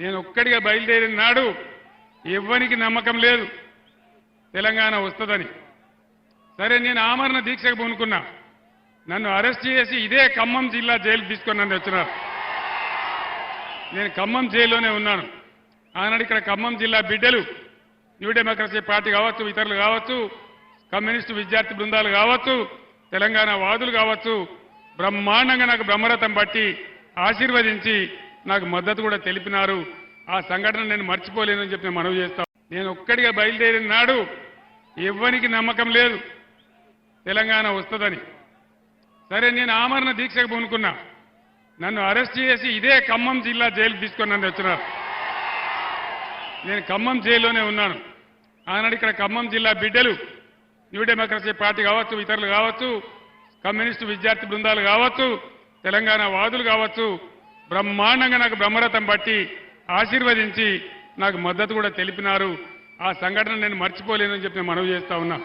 నేను ఒక్కడిగా బయలుదేరిన నాడు ఎవ్వనికి నమ్మకం లేదు. తెలంగాణ వస్తుందని. సరే నేను ఆమరణ దీక్షకు పూనుకున్నా. నన్ను అరెస్ట్ చేసి ఇదే ఖమ్మం జిల్లా జైలు తీసుకొని నన్ను వచ్చినారు. నేను ఖమ్మం జైల్లోనే ఉన్నాను. ఆనాడు ఇక్కడ ఖమ్మం జిల్లా బిడ్డలు న్యూ డెమోక్రసీ పార్టీ కావచ్చు ఇతరులు కావచ్చు కమ్యూనిస్టు విద్యార్థి బృందాలు కావచ్చు తెలంగాణ వాదులు కావచ్చు బ్రహ్మాండంగా నాకు బ్రహ్మరథం పట్టి ఆశీర్వదించి నాకు మద్దతు కూడా తెలిపినారు. ఆ సంఘటన నేను మర్చిపోలేనని చెప్పి నేను మనవి చేస్తాను నేను ఒక్కడిగా బయలుదేరిన నాడు ఎవ్వనికి నమ్మకం లేదు. తెలంగాణ వస్తుందని. సరే నేను ఆమరణ దీక్షకు పూనుకున్నా. నన్ను అరెస్ట్ చేసి ఇదే ఖమ్మం జిల్లా జైలు తీసుకొని నన్ను వచ్చినారు. నేను ఖమ్మం జైల్లోనే ఉన్నాను. ఆనాడు ఇక్కడ ఖమ్మం జిల్లా బిడ్డలు న్యూ డెమోక్రసీ పార్టీ కావచ్చు ఇతరులు కావచ్చు కమ్యూనిస్టు విద్యార్థి బృందాలు కావచ్చు తెలంగాణ వాదులు కావచ్చు బ్రహ్మాండంగా నాకు బ్రహ్మరథం పట్టి ఆశీర్వదించి నాకు మద్దతు కూడా తెలిపినారు. ఆ సంఘటన నేను మర్చిపోలేనని చెప్పి నేను మనవి చేస్తా ఉన్నా.